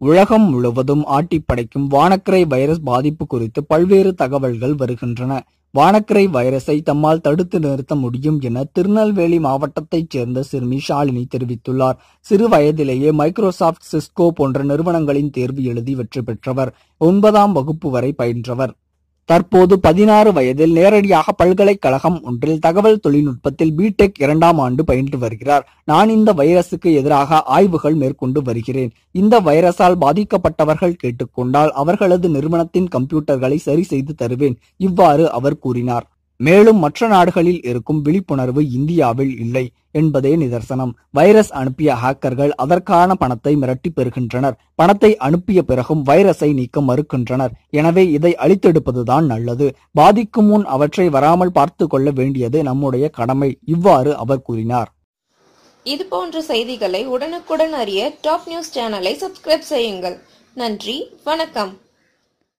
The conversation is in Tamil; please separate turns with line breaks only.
உலகம் முழுவதும் ஆட்டிப்படைக்கும் வானக்கரை வைரஸ் பாதிப்பு குறித்து பல்வேறு தகவல்கள் வருகின்றன. வானக்கரை வைரஸை தம்மால் தடுத்து நிறுத்த முடியும் என திருநெல்வேலி மாவட்டத்தைச் சேர்ந்த சிறுமி ஷாலினி தெரிவித்துள்ளார். சிறு வயதிலேயே மைக்ரோசாப்ட் சிஸ்கோ போன்ற நிறுவனங்களின் தேர்வு எழுதி வெற்றி பெற்றவர். ஒன்பதாம் வகுப்பு வரை பயின்றவர். தற்போது பதினாறு வயதில் நேரடியாக பல்கலைக்கழகம் ஒன்றில் தகவல் தொழில்நுட்பத்தில் பிடெக் இரண்டாம் ஆண்டு பயின்று வருகிறார். நான் இந்த வைரசுக்கு எதிராக ஆய்வுகள் மேற்கொண்டு வருகிறேன். இந்த வைரஸால் பாதிக்கப்பட்டவர்கள் கேட்டுக்கொண்டால் அவர்களது நிறுவனத்தின் கம்ப்யூட்டர்களை சரி செய்து தருவேன் இவ்வாறு அவர் கூறினார். மேலும் மற்ற நாடுகளில் இருக்கும் விழிப்புணர்வு இந்தியாவில் இல்லை என்பதே நிதர்சனம். வைரஸ் அனுப்பிய ஹேக்கர்கள் அதற்கான பணத்தை மிரட்டி பெறுகின்றனர். பணத்தை அனுப்பிய பிறகும் வைரஸை நீக்க மறுக்கின்றனர். எனவே இதை அழித்தெடுப்பதுதான் நல்லது. பாதிக்கும் முன் அவற்றை வராமல் பார்த்து கொள்ள வேண்டியது நம்முடைய கடமை இவ்வாறு அவர் கூறினார்.
இது போன்ற செய்திகளை உடனுக்குடன் அறிய டாப் நியூஸ் சேனலை சப்ஸ்கிரைப் செய்யுங்கள். நன்றி வணக்கம்.